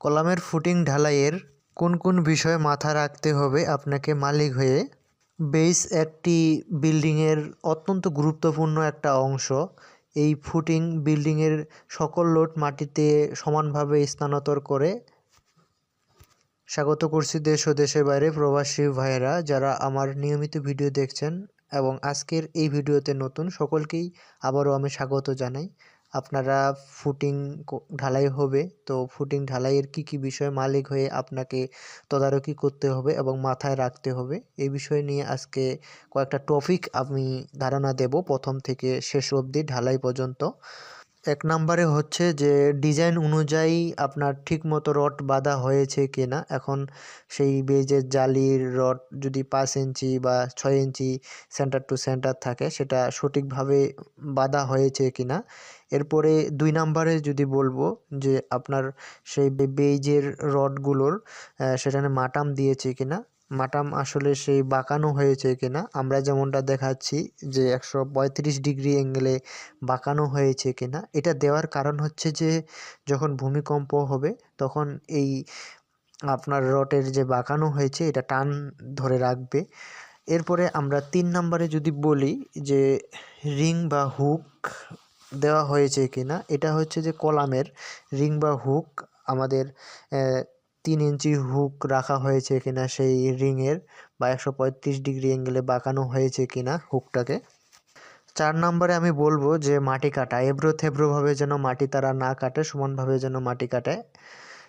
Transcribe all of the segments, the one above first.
কলামের ফুটিং ঢালাইয়ের কোন কোন বিষয় মাথা রাখতে হবে আপনাকে মালিক হয়ে? বেস একটি বিল্ডিংয়ের অত্যন্ত গুরুত্বপূর্ণ একটা অংশ। এই ফুটিং বিল্ডিংয়ের সকল লোড মাটিতে সমানভাবে স্থানান্তর করে। স্বাগত করছি দেশ ও দেশের বাইরে প্রবাসী ভাইয়েরা যারা আমার নিয়মিত ভিডিও দেখছেন এবং আজকের এই ভিডিওতে নতুন সকলকেই আবারও আমি স্বাগত জানাই। আপনারা ফুটিং ঢালাই হবে। তো ফুটিং ঢালাইয়ের কি কি বিষয় মালিক হয়ে আপনাকে তদারকি করতে হবে এবং মাথায় রাখতে হবে এই বিষয় নিয়ে আজকে কয়েকটা টপিক আমি ধারণা দেব প্রথম থেকে শেষ অবধি ঢালাই পর্যন্ত। এক নম্বরে হচ্ছে যে, ডিজাইন অনুযায়ী আপনার ঠিকমতো রড বাঁধা হয়েছে কি না এখন সেই বেজের জালির রড যদি পাঁচ ইঞ্চি বা ছয় ইঞ্চি সেন্টার টু সেন্টার থাকে, সেটা সঠিকভাবে বাঁধা হয়েছে কি না এরপরে দুই নম্বরে যদি বলব যে, আপনার সেই বেজের রডগুলোর সেখানে মাটাম দিয়েছে কি না মাটাম আসলে সেই বাঁকানো হয়েছে কিনা? আমরা যেমনটা দেখাচ্ছি যে একশো পঁয়ত্রিশ ডিগ্রি অ্যাঙ্গেলে বাঁকানো হয়েছে কিনা, এটা দেওয়ার কারণ হচ্ছে যে যখন ভূমিকম্প হবে, তখন এই আপনার রটের যে বাঁকানো হয়েছে, এটা টান ধরে রাখবে। এরপরে আমরা তিন নম্বরে যদি বলি যে রিং বা হুক দেওয়া হয়েছে কিনা, এটা হচ্ছে যে কলামের রিং বা হুক আমাদের তিন ইঞ্চি হুক রাখা হয়েছে কিনা সেই রিংয়ের বা একশো পঁয়ত্রিশ ডিগ্রি অ্যাঙ্গেলে বাঁকানো হয়েছে কিনা হুকটাকে। চার নম্বরে আমি বলব যে মাটি কাটা এবড়ো থেবড়োভাবে যেন মাটি তারা না কাটে, সমানভাবে যেন মাটি কাটে।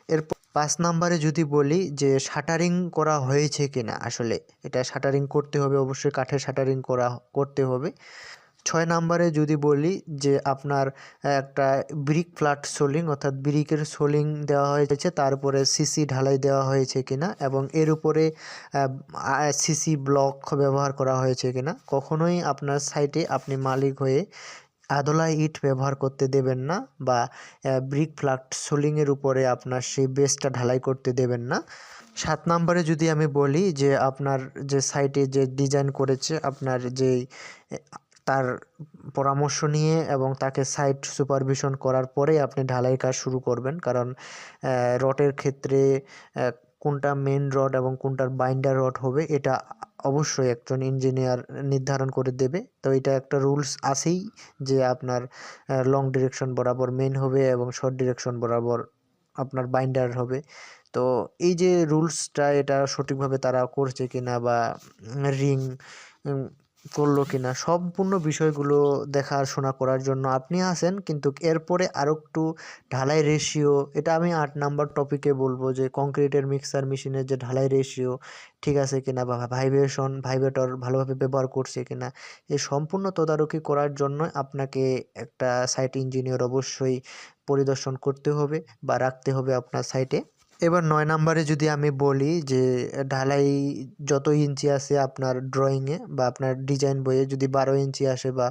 এরপর পাঁচ নাম্বারে যদি বলি যে শাটারিং করা হয়েছে কিনা, আসলে এটা শাটারিং করতে হবে, অবশ্যই কাঠের শাটারিং করা, করতে হবে। ছয় নাম্বারে যদি বলি যে আপনার একটা ব্রিক ফ্ল্যাট সোলিং অর্থাৎ ব্রিকের সোলিং দেওয়া হয়েছে, তারপরে সিসি ঢালাই দেওয়া হয়েছে কিনা এবং এর উপরে সিসি ব্লক ব্যবহার করা হয়েছে কিনা, কখনোই আপনার সাইটে আপনি মালিক হয়ে আদলা ইট ব্যবহার করতে দেবেন না বা ব্রিক ফ্ল্যাট সোলিংয়ের উপরে আপনার সেই বেসটা ঢালাই করতে দেবেন না। সাত নম্বরে যদি আমি বলি যে আপনার যে সাইটে যে ডিজাইন করেছে, আপনার যেই তার পরামর্শ নিয়ে এবং তাকে সাইট সুপারভিশন করার পরেই আপনি ঢালাই কাজ শুরু করবেন। কারণ রডের ক্ষেত্রে কোনটা মেন রড এবং কোনটার বাইন্ডার রড হবে, এটা অবশ্যই একজন ইঞ্জিনিয়ার নির্ধারণ করে দেবে। তো এটা একটা রুলস আছেই যে আপনার লং ডিরেকশন বরাবর মেন হবে এবং শর্ট ডিরেকশন বরাবর আপনার বাইন্ডার হবে। তো এই যে রুলসটা এটা সঠিকভাবে তারা করছে কিনা বা রিং করল কিনা, সম্পূর্ণ বিষয়গুলো দেখাশোনা করার জন্য আপনি আসেন কিন্তু এরপরে আরও একটু ঢালাই রেশিও এটা আমি আট নাম্বার টপিকে বলব যে কংক্রিটের মিক্সার মেশিনের যে ঢালাই রেশিও ঠিক আছে কিনা বা ভাইব্রেশন ভাইব্রেটর ভালোভাবে ব্যবহার করছে কিনা এই সম্পূর্ণ তদারকি করার জন্য আপনাকে একটা সাইট ইঞ্জিনিয়ার অবশ্যই পরিদর্শন করতে হবে বা রাখতে হবে আপনার সাইটে এবার নয় নাম্বারে যদি আমি বলি যে, ঢালাই যত ইঞ্চি আছে আপনার ড্রয়িংয়ে বা আপনার ডিজাইন বইয়ে যদি বারো ইঞ্চি আসে বা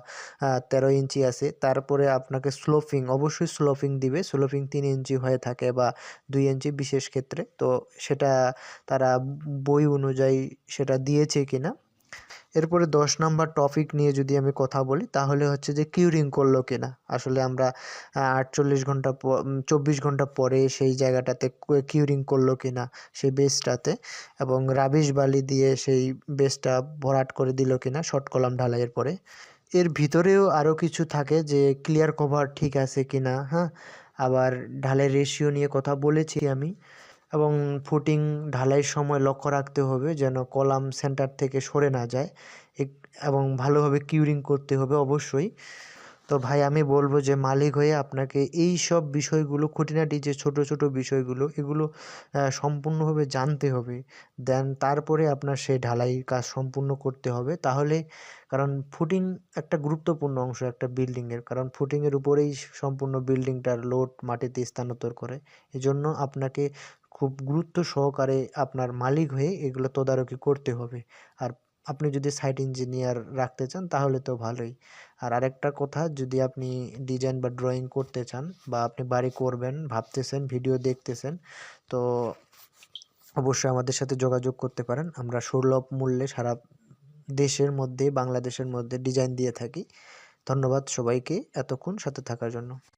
তেরো ইঞ্চি আসে, তারপরে আপনাকে স্লোপিং অবশ্যই স্লোপিং দিবে। স্লোপিং তিন ইঞ্চি হয়ে থাকে বা দুই ইঞ্চি বিশেষ ক্ষেত্রে। তো সেটা তারা বই অনুযায়ী সেটা দিয়েছে কিনা এরপরে দশ নাম্বার টপিক নিয়ে যদি আমি কথা বলি, তাহলে হচ্ছে যে কিউরিং করল কিনা। আসলে আমরা আটচল্লিশ ঘণ্টা চব্বিশ ঘণ্টা পরে সেই জায়গাটাতে কিউরিং করল কিনা সেই বেসটাতে এবং রাবিশ বালি দিয়ে সেই বেসটা ভরাট করে দিল কিনা শর্ট কলাম ঢালাইয়ের পরে। এর ভিতরেও আরও কিছু থাকে যে ক্লিয়ার কভার ঠিক আছে কিনা হ্যাঁ? আবার ঢালের রেশিও নিয়ে কথা বলেছি আমি। এবং ফুটিং ঢালাইয়ের সময় লক্ষ্য রাখতে হবে যেন কলাম সেন্টার থেকে সরে না যায়। এবং ভালোভাবে কিউরিং করতে হবে অবশ্যই। তো ভাই আমি বলব যে মালিক হয়ে আপনাকে এই সব বিষয়গুলো, খুঁটিনাটি যে ছোট ছোট বিষয়গুলো, এগুলো সম্পূর্ণভাবে জানতে হবে। দেন তারপরে আপনার সেই ঢালাই কাজ সম্পূর্ণ করতে হবে। তাহলে, কারণ ফুটিং একটা গুরুত্বপূর্ণ অংশ একটা বিল্ডিংয়ের, কারণ ফুটিংয়ের উপরেই সম্পূর্ণ বিল্ডিংটার লোড মাটিতে স্থানান্তর করে। এজন্য আপনাকে খুব গুরুত্ব সহকারে আপনার মালিক হয়ে এগুলো তদারকি করতে হবে। আর আপনি যদি সাইট ইঞ্জিনিয়ার রাখতে চান, তাহলে তো ভালোই। আর আরেকটা কথা, যদি আপনি ডিজাইন বা ড্রয়িং করতে চান বা আপনি বাড়ি করবেন, ভাবতেছেন ভিডিও দেখতেছেন, তো অবশ্যই আমাদের সাথে যোগাযোগ করতে পারেন। আমরা সুলভ মূল্যে সারা দেশের মধ্যে, বাংলাদেশের মধ্যে ডিজাইন দিয়ে থাকি। ধন্যবাদ সবাইকে এতক্ষণ সাথে থাকার জন্য।